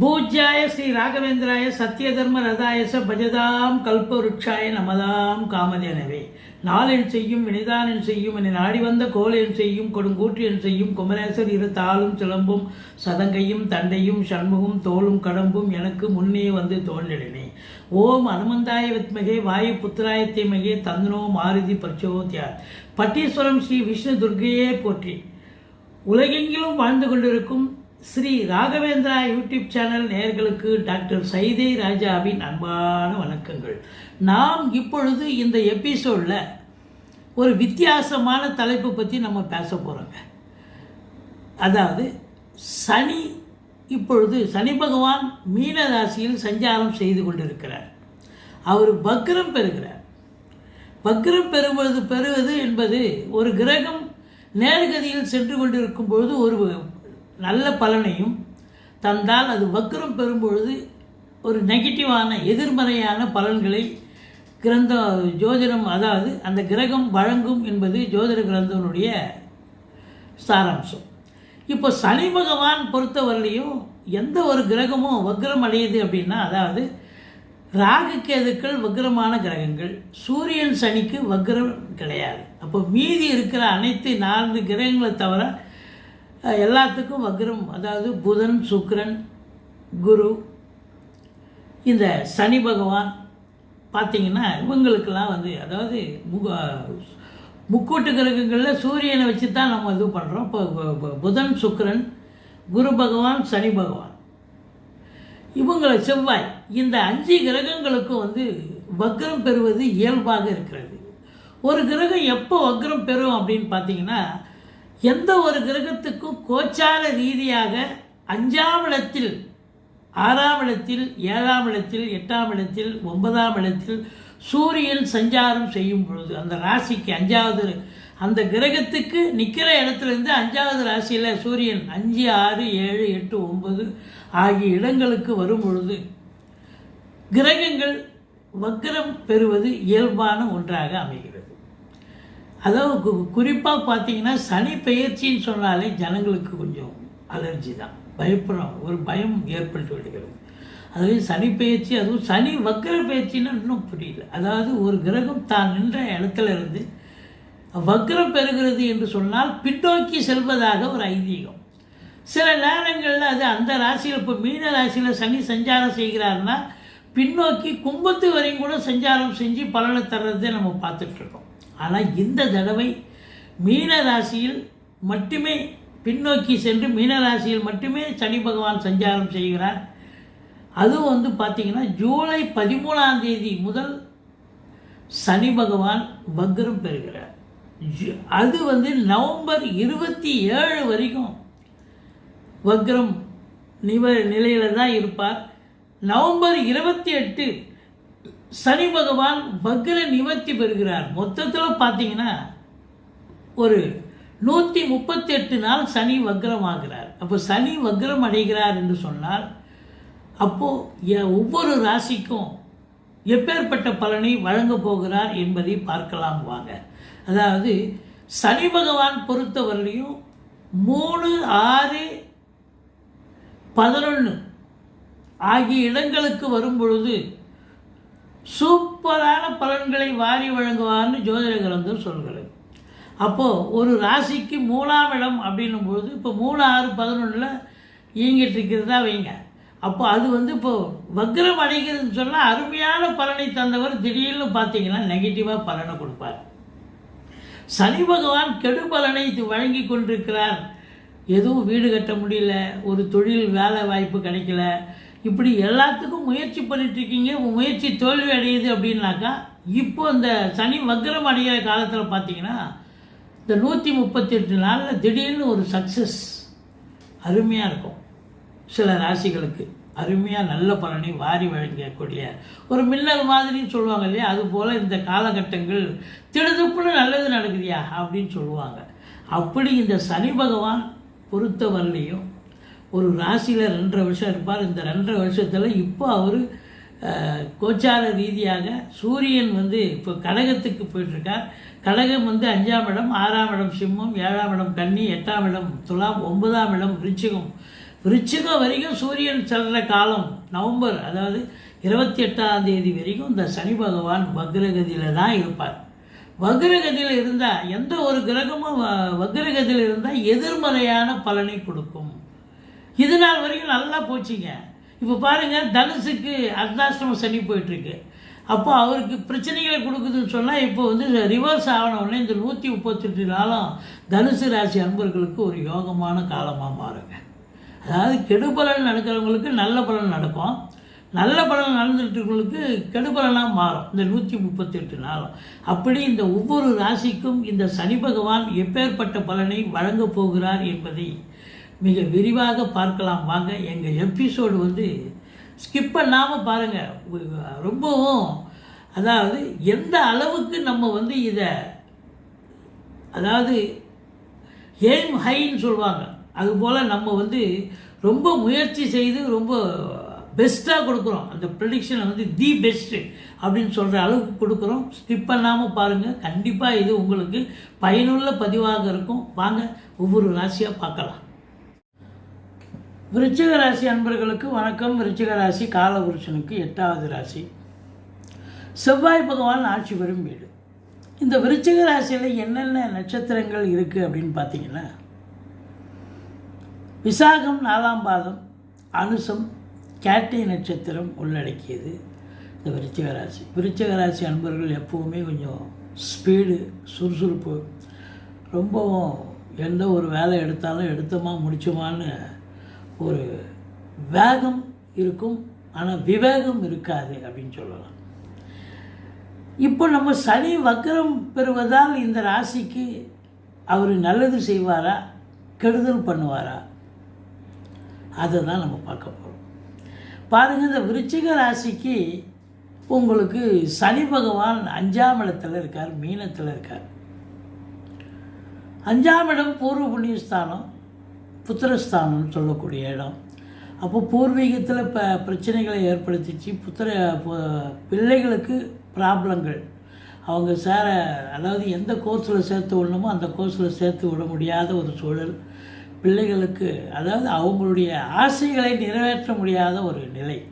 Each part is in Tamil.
பூஜ்யாய ஸ்ரீ ராகவேந்திராய சத்யதர்ம ரதாயச பஜதாம் கல்பவருட்சாய நமதாம் காமதேனவே. நாளென் செய்யும் வினிதானன் செய்யும் என்னை நாடி வந்த கோலென் செய்யும் கொடுங்கூற்றியன் செய்யும் குமரேசர் இரு தாளும் சிலம்பும் சதங்கையும் தண்டையும் சண்முகம் தோளும் கடம்பும் எனக்கு முன்னே வந்து தோன்றினே ஓம் அனுமந்தாய வித்மகே வாயு புத்திராய தீமகே தந்தனோ மாருதி பிரச்சோத்யார் பட்டீஸ்வரம் ஸ்ரீ விஷ்ணு துர்கையே போற்றி. உலகெங்கிலும் வாழ்ந்து கொண்டிருக்கும் ஸ்ரீ ராகவேந்திரா யூடியூப் சேனல் நேர்களுக்கு டாக்டர் சைதே ராஜாவின் அன்பான வணக்கங்கள். நாம் இப்பொழுது இந்த எபிசோடில் ஒரு வித்தியாசமான தலைப்பு பற்றி நம்ம பேச போகிறோங்க அதாவது சனி இப்பொழுது சனி பகவான் மீன ராசியில் சஞ்சாரம் செய்து கொண்டிருக்கிறார். அவர் பக்ரம் பெறுகிறார். பக்ரம் பெறுவது பெறுவது என்பது ஒரு கிரகம் நேர்கதியில் சென்று கொண்டிருக்கும் பொழுது ஒரு நல்ல பலனையும் தந்தால் அது வக்ரம் பெறும்பொழுது ஒரு நெகட்டிவான எதிர்மறையான பலன்களை கிரந்த ஜோதிடம் அதாவது அந்த கிரகம் வழங்கும் என்பது ஜோதிட கிரந்தனுடைய சாராம்சம். இப்போ சனி பகவான் பொறுத்தவரையிலையும் எந்த ஒரு கிரகமும் வக்ரம் அடையுது அப்படின்னா அதாவது ராகு கேதுக்கள் வக்ரமான கிரகங்கள் சூரியன் சனிக்கு வக்ரம் கிடையாது. அப்போ மீதி இருக்கிற அனைத்து நான்கு கிரகங்களை தவிர எல்லாத்துக்கும் வக்ரம் அதாவது புதன் சுக்ரன் குரு இந்த சனி பகவான் பார்த்தீங்கன்னா இவங்களுக்கெல்லாம் வந்து அதாவது முக முக்கூட்டு கிரகங்களில் சூரியனை வச்சு தான் நம்ம இது பண்ணுறோம் இப்போ புதன் சுக்ரன் குரு பகவான் சனி பகவான். இவங்களை செவ்வாய் இந்த அஞ்சு கிரகங்களுக்கும் வந்து வக்ரம் பெறுவது இயல்பாக இருக்கிறது. ஒரு கிரகம் எப்போ வக்ரம் பெறும் அப்படின்னு பார்த்தீங்கன்னா எந்த ஒரு கிரகத்துக்கும் கோச்சார ரீதியாக அஞ்சாம் இடத்தில் ஆறாம் இடத்தில் ஏழாம் இடத்தில் எட்டாம் இடத்தில் ஒன்பதாம் இடத்தில் சூரியன் சஞ்சாரம் செய்யும் பொழுது அந்த ராசிக்கு அஞ்சாவது அந்த கிரகத்துக்கு நிற்கிற இடத்துலேருந்து அஞ்சாவது ராசியில் சூரியன் அஞ்சு ஆறு ஏழு எட்டு ஒன்பது ஆகிய இடங்களுக்கு வரும் பொழுது கிரகங்கள் வக்கரம் பெறுவது இயல்பான ஒன்றாக அமையும். அதாவது குறிப்பாக பார்த்தீங்கன்னா சனி பெயர்ச்சின்னு சொன்னாலே ஜனங்களுக்கு கொஞ்சம் அலர்ஜி தான். பயப்படுறோம் ஒரு பயம் ஏற்பட்டு விடுகிறது. அதுவே சனி பெயர்ச்சி அதுவும் சனி வக்கர பெயர்ச்சின்னா இன்னும் புரியல. அதாவது ஒரு கிரகம் தான் நின்ற இடத்துல இருந்து வக்ரம் பெறுகிறது என்று சொன்னால் பின்னோக்கி செல்வதாக ஒரு ஐதீகம். சில நேரங்களில் அது அந்த ராசியில் இப்போ மீன ராசியில் சனி சஞ்சாரம் செய்கிறாருன்னா பின்னோக்கி கும்பத்து வரையும் கூட சஞ்சாரம் செஞ்சு பலனை தர்றதை நம்ம பார்த்துட்ருக்கோம் ஆனால் இந்த தடவை மீனராசியில் மட்டுமே பின்னோக்கி சென்று மீனராசியில் மட்டுமே சனி பகவான் சஞ்சாரம் செய்கிறார். அதுவும் வந்து பார்த்திங்கன்னா ஜூலை பதிமூணாம் தேதி முதல் சனி பகவான் வக்ரம் பெறுகிறார். ஜு- அது வந்து நவம்பர் இருபத்தி ஏழு வரைக்கும் வக்ரம் நிவ நிலையில் தான் இருப்பார். நவம்பர் இருபத்தி எட்டு சனி பகவான் வக்ர நிவர்த்தி பெறுகிறார். மொத்தத்தில் பார்த்தீங்கன்னா ஒரு நூற்றி முப்பத்தெட்டு நாள் சனி வக்ரமாகிறார். அப்போ சனி வக்ரம் அடைகிறார் என்று சொன்னால் அப்போது ஒவ்வொரு ராசிக்கும் எப்பேற்பட்ட பலனை வழங்கப் போகிறார் என்பதை பார்க்கலாம் வாங்க. அதாவது சனி பகவான் பொறுத்தவரையிலையும் மூணு ஆறு பதினொன்று ஆகிய இடங்களுக்கு வரும் பொழுது சூப்பரான பலன்களை வாரி வழங்குவார்னு ஜோதிட கிரந்தம் சொல்கிறது அப்போது ஒரு ராசிக்கு மூணாம் இடம் அப்படின்னும் பொழுது இப்போ மூணு ஆறு பதினொன்றில் இயங்கிட்டு இருக்கிறதா வைங்க. அப்போ அது வந்து இப்போது வக்ரம் அடைகிறதுன்னு சொன்னால் அருமையான பலனை தந்தவர் திடீர்னு பார்த்தீங்கன்னா நெகட்டிவாக பலனை கொடுப்பார். சனி பகவான் கெடு பலனை வழங்கி கொண்டிருக்கிறார். எதுவும் வீடு கட்ட முடியல ஒரு தொழில் வேலை வாய்ப்பு கிடைக்கல இப்படி எல்லாத்துக்கும் முயற்சி பண்ணிட்டு இருக்கீங்க. முயற்சி தோல்வி அடையுது அப்படின்னாக்கா இப்போ இந்த சனி வக்ரம் அடைகிற காலத்தில் பார்த்தீங்கன்னா இந்த நூற்றி முப்பத்தி எட்டு நாளில் திடீர்னு ஒரு சக்ஸஸ் அருமையாக இருக்கும். சில ராசிகளுக்கு அருமையாக நல்ல பலனை வாரி வழங்கக்கூடிய ஒரு மின்னல் மாதிரின்னு சொல்லுவாங்க இல்லையா? அதுபோல் இந்த காலகட்டங்கள் திடுதுப்புன்னு நல்லது நடக்குதியா அப்படின்னு சொல்லுவாங்க. அப்படி இந்த சனி பகவான் பொறுத்தவரையிலையும் ஒரு ராசியில் ரெண்டரை வருஷம் இருப்பார். இந்த ரெண்டரை வருஷத்தில் இப்போ அவர் கோச்சார ரீதியாக சூரியன் வந்து இப்போ கடகத்துக்கு போயிட்டுருக்கார். கடகம் வந்து அஞ்சாம் இடம் ஆறாம் இடம் சிம்மம் ஏழாம் இடம் கன்னி எட்டாம் இடம் துலாம் ஒன்பதாம் இடம் விருச்சிகம். விருச்சிகம் வரைக்கும் சூரியன் செல்ற காலம் நவம்பர் அதாவது இருபத்தி எட்டாம் தேதி வரைக்கும் இந்த சனி பகவான் வக்ரகதியில் தான் இருப்பார். வக்ரகதியில் இருந்தால் எந்த ஒரு கிரகமும் வக்ரகதியில் இருந்தால் எதிர்மறையான பலனை கொடுக்கும். இது நாள் வரைக்கும் நல்லா போச்சுங்க. இப்போ பாருங்கள் தனுசுக்கு அர்த்தாஷ்டம சனி போயிட்டுருக்கு. அப்போ அவருக்கு பிரச்சனைகளை கொடுக்குதுன்னு சொன்னால் இப்போ வந்து ரிவர்ஸ் ஆன உடனே இந்த நூற்றி முப்பத்தெட்டு நாளும் தனுசு ராசி அன்பர்களுக்கு ஒரு யோகமான காலமாக மாறுங்க. அதாவது கெடுபலன் நடக்கிறவங்களுக்கு நல்ல பலன் நடக்கும். நல்ல பலன் நடந்துட்டுவங்களுக்கு கெடுபலனாக மாறும். இந்த நூற்றி முப்பத்தெட்டு நாளும். அப்படி இந்த ஒவ்வொரு ராசிக்கும் இந்த சனி பகவான் எப்பேற்பட்ட பலனை வழங்கப் போகிறார் என்பதை மிக விரிவாக பார்க்கலாம். வாங்க எங்கள் எபிசோடு வந்து ஸ்கிப் பண்ணாமல் பாருங்கள் ரொம்பவும் அதாவது எந்த அளவுக்கு நம்ம வந்து இதை அதாவது எய்ம் ஹைன்னு சொல்லுவாங்க. அதுபோல் நம்ம வந்து ரொம்ப முயற்சி செய்து ரொம்ப பெஸ்ட்டாக கொடுக்குறோம். அந்த ப்ரெடிக்ஷனை வந்து தி பெஸ்ட்டு அப்படின்னு சொல்கிற அளவுக்கு கொடுக்குறோம். ஸ்கிப் பண்ணாமல் பாருங்கள் கண்டிப்பாக இது உங்களுக்கு பயனுள்ள பதிவாக இருக்கும். வாங்க ஒவ்வொரு ராசியாக பார்க்கலாம். விருச்சிக ராசி அன்பர்களுக்கு வணக்கம். விருச்சிக ராசி காலபுருஷனுக்கு எட்டாவது ராசி. செவ்வாய் பகவான் ஆட்சி பெறும் வீடு. இந்த விருச்சிக ராசியில் என்னென்ன நட்சத்திரங்கள் இருக்குது அப்படின்னு பார்த்தீங்கன்னா விசாகம் நாலாம் பாதம் அனுசம் கேட்டை நட்சத்திரம் உள்ளடக்கியது இந்த விருச்சிக ராசி விருச்சிக ராசி அன்பர்கள் எப்போவுமே கொஞ்சம் ஸ்பீடு சுறுசுறுப்பு ரொம்பவும் எந்த ஒரு வேலை எடுத்தாலும் எடுத்தோமா முடிச்சோமான்னு ஒரு வேகம் இருக்கும் ஆனால் விவேகம் இருக்காது அப்படின்னு சொல்லலாம். இப்போ நம்ம சனி வக்கரம் பெறுவதால் இந்த ராசிக்கு அவர் நல்லது செய்வாரா கெடுதல் பண்ணுவாரா? அதை தான் நம்ம பார்க்க போகிறோம் பாருங்கள் இந்த விருச்சிக ராசிக்கு உங்களுக்கு சனி பகவான் அஞ்சாம் இடத்துல இருக்கார் மீனத்தில் இருக்கார். அஞ்சாம் இடம் பூர்வ புண்ணியஸ்தானம். புத்திரஸ்தானம்னு சொல்லக்கூடிய இடம். அப்போ பூர்வீகத்தில் இப்போ பிரச்சனைகளை ஏற்படுத்திச்சு. புத்திர பிள்ளைகளுக்கு ப்ராப்ளங்கள். அவங்க சேர அதாவது எந்த கோர்ஸில் சேர்த்து விடணுமோ அந்த கோர்ஸில் சேர்த்து விட முடியாத ஒரு சூழல். பிள்ளைகளுக்கு அதாவது அவங்களுடைய ஆசைகளை நிறைவேற்ற முடியாத ஒரு நிலை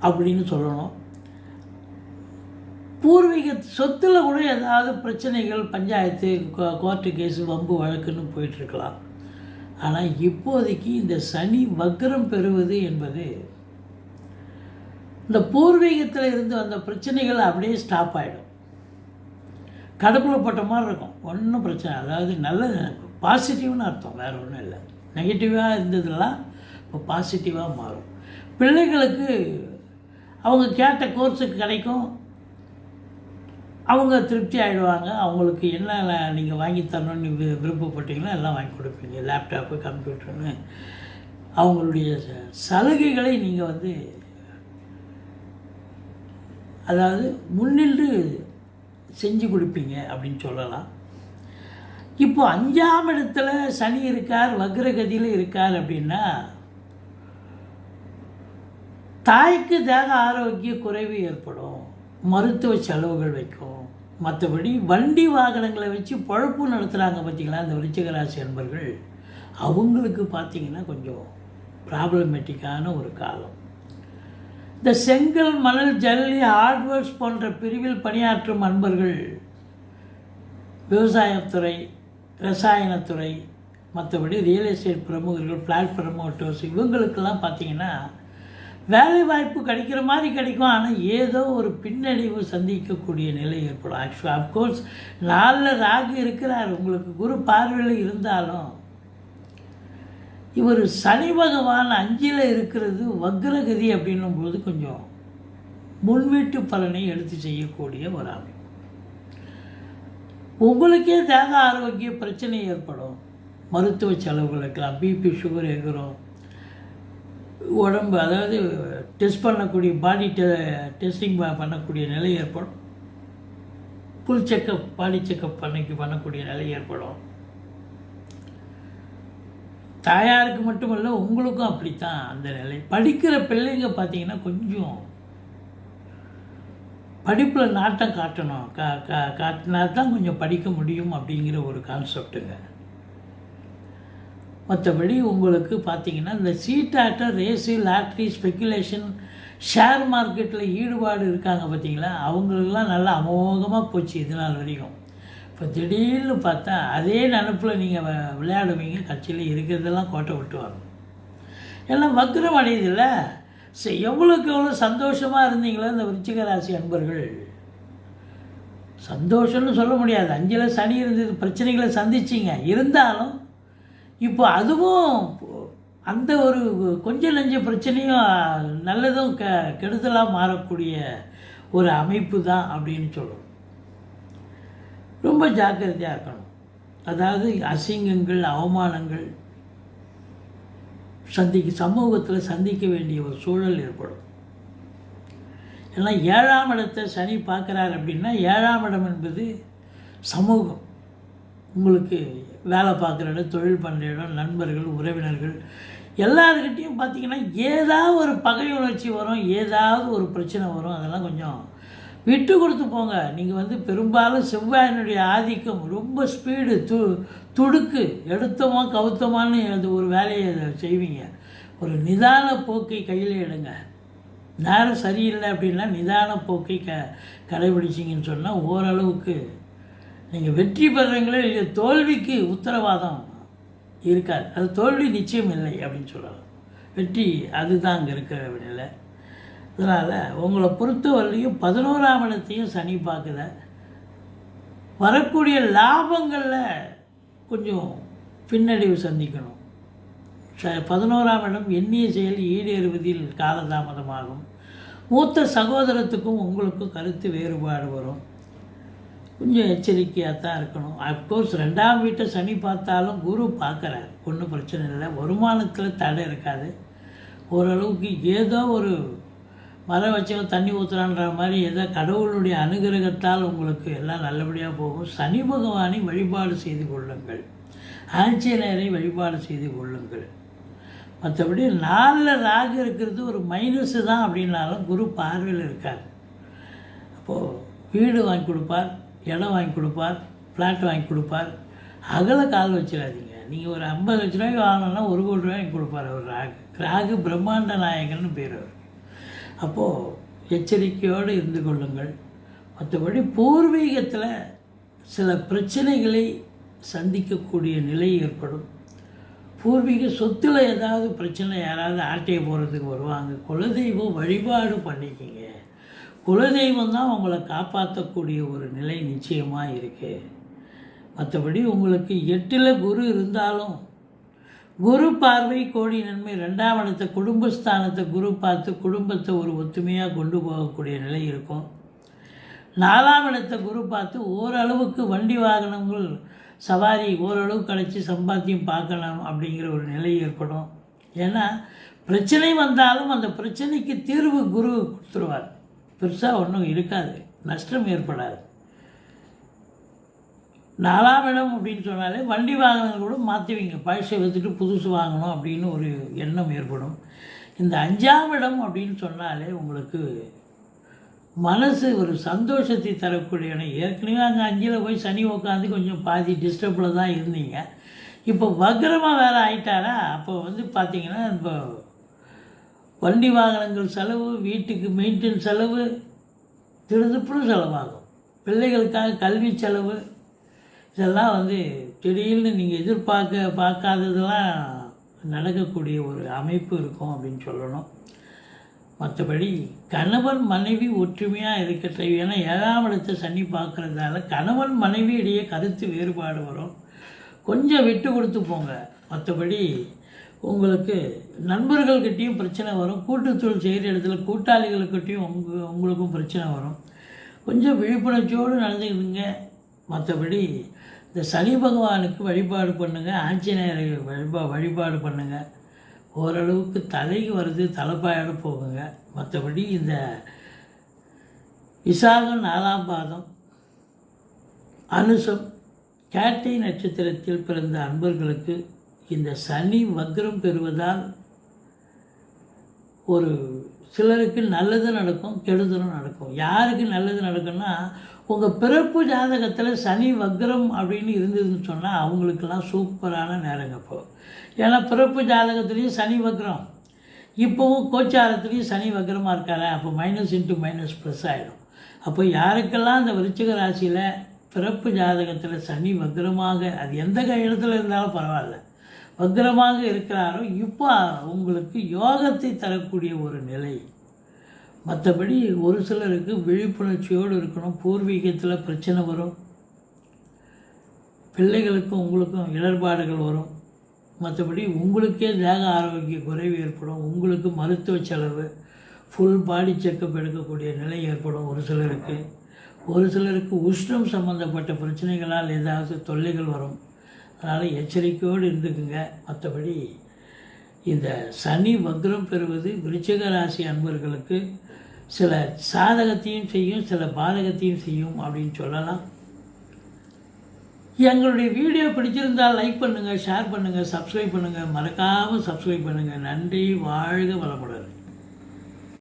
அப்படின்னு சொல்லணும். பூர்வீக சொத்தில் கூட ஏதாவது பிரச்சனைகள் பஞ்சாயத்து கோ- கோர்ட்டு கேஸு வம்பு வழக்குன்னு போயிட்டுருக்கலாம் ஆனால் இப்போதைக்கு இந்த சனி வக்ரம் பெறுவது என்பது இந்த பூர்வீகத்தில் இருந்து வந்த பிரச்சனைகள் அப்படியே ஸ்டாப் ஆகிடும் கடுப்பில் போட்ட மாதிரி இருக்கும். ஒன்றும் பிரச்சனை அதாவது நல்ல பாசிட்டிவ்னு அர்த்தம். வேறு ஒன்றும் இல்லை. நெகட்டிவாக இருந்ததெல்லாம் இப்போ பாசிட்டிவாக மாறும். பிள்ளைகளுக்கு அவங்க கேட்ட கோர்ஸுக்கு கிடைக்கும். அவங்க திருப்தி ஆகிடுவாங்க அவங்களுக்கு என்ன நீங்கள் வாங்கி தரணும்னு வி- விருப்பப்பட்டீங்களோ எல்லாம் வாங்கி கொடுப்பீங்க. லேப்டாப்பு கம்ப்யூட்டர்னு அவங்களுடைய ச- சலுகைகளை நீங்கள் வந்து அதாவது முன்னின்று செஞ்சு கொடுப்பீங்க அப்படின்னு சொல்லலாம். இப்போ அஞ்சாம் இடத்துல சனி இருக்கார் வக்ரகதியில் இருக்கார் அப்படின்னா தாய்க்கு தேக ஆரோக்கிய குறைவு ஏற்படும். மருத்துவ செலவுகள் வைக்கும். மற்றபடி வண்டி வாகனங்களை வச்சு பழப்பு நடத்துகிறாங்க பார்த்தீங்களா இந்த விருச்சிக அன்பர்கள்? அவங்களுக்கு பார்த்தீங்கன்னா கொஞ்சம் ப்ராப்ளமேட்டிக்கான ஒரு காலம். இந்த செங்கல் மணல் ஜல்லி ஹார்ட்வேர்ஸ் போன்ற பிரிவில் பணியாற்றும் அன்பர்கள் விவசாயத்துறை ரசாயனத்துறை மற்றபடி ரியல் எஸ்டேட் பிரமுகர்கள் ஃப்ளாட் ப்ரமோட்டர்ஸ் இவங்களுக்கெல்லாம் பார்த்தீங்கன்னா வேலை வாய்ப்பு கிடைக்கிற மாதிரி கிடைக்கும். ஆனால் ஏதோ ஒரு பின்னடைவு சந்திக்கக்கூடிய நிலை ஏற்படும். ஆக்சுவலாக அஃப்கோர்ஸ் நாளில் ராகு இருக்கிறார். உங்களுக்கு குரு பார்வையில் இருந்தாலும் இவர் சனி பகவான் அஞ்சில் இருக்கிறது வக்ரகதி அப்படின்னும் பொழுது கொஞ்சம் முன்வீட்டு பலனை எடுத்து செய்யக்கூடிய ஒரு அமைப்பு உங்களுக்கே தேக ஆரோக்கிய பிரச்சனை ஏற்படும். மருத்துவ செலவுகள் இருக்கலாம். பிபி சுகர் எகிறோம் உடம்பு அதாவது டெஸ்ட் பண்ணக்கூடிய பாடி டெ டெஸ்டிங் பண்ணக்கூடிய நிலை ஏற்படும். ஃபுல் செக்கப் பாடி செக்கப் பண்ணிக்கு பண்ணக்கூடிய நிலை ஏற்படும். தாயாருக்கு மட்டுமல்ல உங்களுக்கும் அப்படித்தான் அந்த நிலை. படிக்கிற பிள்ளைங்க பார்த்தீங்கன்னா கொஞ்சம் படிப்பில் நாட்டம் காட்டணும். கா கா காட்டினா தான் கொஞ்சம் படிக்க முடியும் அப்படிங்கிற ஒரு கான்செப்ட்டுங்க மற்றபடி உங்களுக்கு பார்த்தீங்கன்னா இந்த சீட்டாட்ட ரேஸு லாட்ரி ஸ்பெக்குலேஷன் ஷேர் மார்க்கெட்டில் ஈடுபாடு இருக்காங்க பார்த்தீங்களா அவங்களுக்கெல்லாம் நல்லா அமோகமாக போச்சு இது நாள் வரைக்கும். இப்போ திடீர்னு பார்த்தா அதே நினப்பில் நீங்கள் விளையாடுவீங்க. கட்சியில் இருக்கிறதெல்லாம் கோட்டை விட்டு வரணும் எல்லாம் வக்ரம் அடையுதுல்ல? சரி எவ்வளோக்கு எவ்வளோ சந்தோஷமாக இருந்தீங்களோ இந்த விருச்சிக ராசி அன்பர்கள். சந்தோஷம்னு சொல்ல முடியாது. அஞ்சில் சனி இருந்தது பிரச்சனைகளை சந்திச்சிங்க. இருந்தாலும் இப்போ அதுவும் அந்த ஒரு கொஞ்சம் நஞ்ச பிரச்சனையும் நல்லதும் க கெடுதலாக மாறக்கூடிய ஒரு அமைப்பு தான் அப்படின்னு சொல்லணும் ரொம்ப ஜாக்கிரதையாக இருக்கணும். அதாவது அசிங்கங்கள் அவமானங்கள் சந்திக்க சமூகத்தில் சந்திக்க வேண்டிய ஒரு சூழல் ஏற்படும். ஏன்னா ஏழாம் இடத்தை சனி பார்க்குறாரு அப்படின்னா ஏழாம் இடம் என்பது சமூகம். உங்களுக்கு வேலை பார்க்குற இடம் தொழில் பண்ணுற இடம் நண்பர்கள் உறவினர்கள் எல்லாருக்கிட்டேயும் பார்த்தீங்கன்னா ஏதாவது ஒரு பகை உணர்ச்சி வரும் ஏதாவது ஒரு பிரச்சனை வரும். அதெல்லாம் கொஞ்சம் விட்டு கொடுத்து போங்க. நீங்கள் வந்து பெரும்பாலும் செவ்வாயினுடைய ஆதிக்கம் ரொம்ப ஸ்பீடு து துடுக்கு எடுத்தோமா கவுத்தமானு அது ஒரு வேலையை செய்வீங்க. ஒரு நிதான போக்கை கையில் எடுங்க. நேரம் சரியில்லை அப்படின்னா நிதான போக்கை க கடைபிடிச்சிங்கன்னு சொன்னால் ஓரளவுக்கு நீங்கள் வெற்றி பெறுறீங்களோ இல்லையோ? தோல்விக்கு உத்தரவாதம் இருக்காது. அது தோல்வி நிச்சயம் இல்லை அப்படின்னு சொல்லலாம் வெற்றி அதுதான் அங்கே இருக்கிற நிலை. அதனால் உங்களை பொறுத்தவரையிலையும் பதினோராம் இடத்தையும் சனி பார்க்குத வரக்கூடிய லாபங்களில் கொஞ்சம் பின்னடைவு சந்திக்கணும். ச பதினோராம் இடம் எண்ணிய செயல் ஈடேறுவதில் காலதாமதமாகும். மூத்த சகோதரத்துக்கும் உங்களுக்கும் கருத்து வேறுபாடு வரும். கொஞ்சம் எச்சரிக்கையாக தான் இருக்கணும் அஃப்கோர்ஸ் ரெண்டாம் வீட்டை சனி பார்த்தாலும் குரு பார்க்குறாரு. ஒன்றும் பிரச்சனை இல்லை. வருமானத்தில் தடை இருக்காது. ஓரளவுக்கு ஏதோ ஒரு மரம் வச்சவன் தண்ணி ஊற்றுறான்ற மாதிரி ஏதோ கடவுளுடைய அனுகிரகத்தால் உங்களுக்கு எல்லாம் நல்லபடியாக போகும். சனி பகவானை வழிபாடு செய்து கொள்ளுங்கள். ஆஞ்சநேயரை வழிபாடு செய்து கொள்ளுங்கள். மற்றபடி நாலில் ராகு இருக்கிறது ஒரு மைனஸு தான் அப்படின்னாலும் குரு பார்வையில் இருக்கார். அப்போது வீடு வாங்கி கொடுப்பார். இடம் வாங்கி கொடுப்பார் ஃப்ளாட் வாங்கி கொடுப்பார். அகல கால் வச்சிடாதீங்க. நீங்கள் ஒரு ஐம்பது லட்ச ரூபாய்க்கு வாங்கினா ஒரு கோடி ரூபாய் வாங்கி கொடுப்பார் அவர் ராகு. ராகு பிரம்மாண்ட நாயகன்னு பேர் அவர். அப்போது எச்சரிக்கையோடு இருந்து கொள்ளுங்கள். மற்றபடி பூர்வீகத்தில் சில பிரச்சனைகளை சந்திக்கக்கூடிய நிலை ஏற்படும். பூர்வீக சொத்தில் ஏதாவது பிரச்சனை யாராவது ஆட்டையை போகிறதுக்கு வருவாங்க. குலதெய்வம் வழிபாடு பண்ணிக்கிங்க. குலதெய்வம் தான் உங்களை காப்பாற்றக்கூடிய ஒரு நிலை நிச்சயமாக இருக்குது மற்றபடி உங்களுக்கு எட்டில் குரு இருந்தாலும் குரு பார்வை கோடி நன்மை ரெண்டாம் இடத்தை குடும்பஸ்தானத்தை குரு பார்த்து குடும்பத்தை ஒரு ஒத்துமையாக கொண்டு போகக்கூடிய நிலை இருக்கும். நாலாம் இடத்தை குரு பார்த்து ஓரளவுக்கு வண்டி வாகனங்கள் சவாரி ஓரளவு கழித்து சம்பாத்தியம் பார்க்கலாம் அப்படிங்கிற ஒரு நிலை ஏற்படும். ஏன்னா பிரச்சனை வந்தாலும் அந்த பிரச்சனைக்கு தீர்வு குரு கொடுத்துருவார். பெருசாக ஒன்றும் இருக்காது. நஷ்டம் ஏற்படாது. நாலாம் இடம் அப்படின்னு சொன்னாலே வண்டி வாகனங்கள் கூட மாற்றுவீங்க பழசை வச்சுட்டு புதுசு வாங்கணும் அப்படின்னு ஒரு எண்ணம் ஏற்படும். இந்த அஞ்சாம் இடம் அப்படின்னு சொன்னாலே உங்களுக்கு மனசு ஒரு சந்தோஷத்தை தரக்கூடிய இடம். ஏற்கனவே அங்கே அஞ்சில் போய் சனி உட்காந்து கொஞ்சம் பாதி டிஸ்டர்பில் தான் இருந்தீங்க. இப்போ வக்ரமாக வேறு ஆயிட்டாரா? அப்போ வந்து பார்த்தீங்கன்னா இப்போ வண்டி வாகனங்கள் செலவு வீட்டுக்கு மெயின்டெனன்ஸ் செலவு திருதுப்புறம் செலவாகும். பிள்ளைகளுக்காக கல்வி செலவு இதெல்லாம் வந்து திடீர்னு நீங்கள் எதிர்பார்க்க பார்க்காததெல்லாம் நடக்கக்கூடிய ஒரு அமைப்பு இருக்கும் அப்படின்னு சொல்லணும். மற்றபடி கணவன் மனைவி ஒற்றுமையாக இருக்க ஏன்னா ஏழாம் இடத்தை சனி பார்க்குறதால கணவன் மனைவி இடையே கருத்து வேறுபாடு வரும். கொஞ்சம் விட்டு கொடுத்து போங்க. மற்றபடி உங்களுக்கு நண்பர்கள்கிட்டையும் பிரச்சனை வரும். கூட்டுத்தொழில் செய்கிற இடத்துல கூட்டாளிகளுக்கிட்டையும் உங்க உங்களுக்கும் பிரச்சனை வரும். கொஞ்சம் விழிப்புணர்ச்சியோடு நடந்துக்கிடுங்க. மற்றபடி இந்த சனி பகவானுக்கு வழிபாடு பண்ணுங்கள் ஆஞ்சநேயரை வழிபா வழிபாடு பண்ணுங்கள் ஓரளவுக்கு தலைக்கு வருது தலைப்பாயோட போகுங்க. மற்றபடி இந்த விசாகம் நாலாம் பாதம் அனுசம் கேட்டை நட்சத்திரத்தில் பிறந்த அன்பர்களுக்கு இந்த சனி வக்ரம் பெறுவதால் ஒரு சிலருக்கு நல்லது நடக்கும் கெடுதலும் நடக்கும். யாருக்கு நல்லது நடக்கும்னா உங்கள் பிறப்பு ஜாதகத்தில் சனி வக்ரம் அப்படின்னு இருந்ததுன்னு சொன்னால் அவங்களுக்கெல்லாம் சூப்பரான நேரங்க இப்போ. ஏன்னா பிறப்பு ஜாதகத்துலேயும் சனி வக்ரம். இப்போவும் கோச்சாரத்துலேயும் சனி வக்ரமாக இருக்காரு? அப்போ மைனஸ் இன்ட்டு மைனஸ் ப்ளஸ் ஆகிடும் அப்போ யாருக்கெல்லாம் அந்த விருச்சிக ராசியில் பிறப்பு ஜாதகத்தில் சனி வக்ரமாக அது எந்த கையெழுத்தில் இருந்தாலும் பரவாயில்ல. வக்ரமாக இருக்கிறாரோ இப்போ உங்களுக்கு யோகத்தை தரக்கூடிய ஒரு நிலை. மற்றபடி ஒரு சிலருக்கு விழிப்புணர்ச்சியோடு இருக்கணும் பூர்வீகத்தில் பிரச்சனை வரும். பிள்ளைகளுக்கும் உங்களுக்கும் இடர்பாடுகள் வரும். மற்றபடி உங்களுக்கே தேக ஆரோக்கிய குறைவு ஏற்படும் உங்களுக்கு மருத்துவ செலவு ஃபுல் பாடி செக்கப் எடுக்கக்கூடிய நிலை ஏற்படும் ஒரு சிலருக்கு. ஒரு சிலருக்கு உஷ்ணம் சம்மந்தப்பட்ட பிரச்சனைகளால் ஏதாவது தொல்லைகள் வரும். அதனால் எச்சரிக்கையோடு இருந்துக்குங்க. மற்றபடி இந்த சனி வக்ரம் பெறுவது விருச்சக ராசி அன்பர்களுக்கு சில சாதகத்தையும் செய்யும் சில பாதகத்தையும் செய்யும் அப்படின்னு சொல்லலாம். எங்களுடைய வீடியோ பிடிச்சிருந்தால் லைக் பண்ணுங்கள் ஷேர் பண்ணுங்கள் சப்ஸ்கிரைப் பண்ணுங்கள் மறக்காமல் சப்ஸ்கிரைப் பண்ணுங்கள் நன்றி வாழ்க வளமுடன்.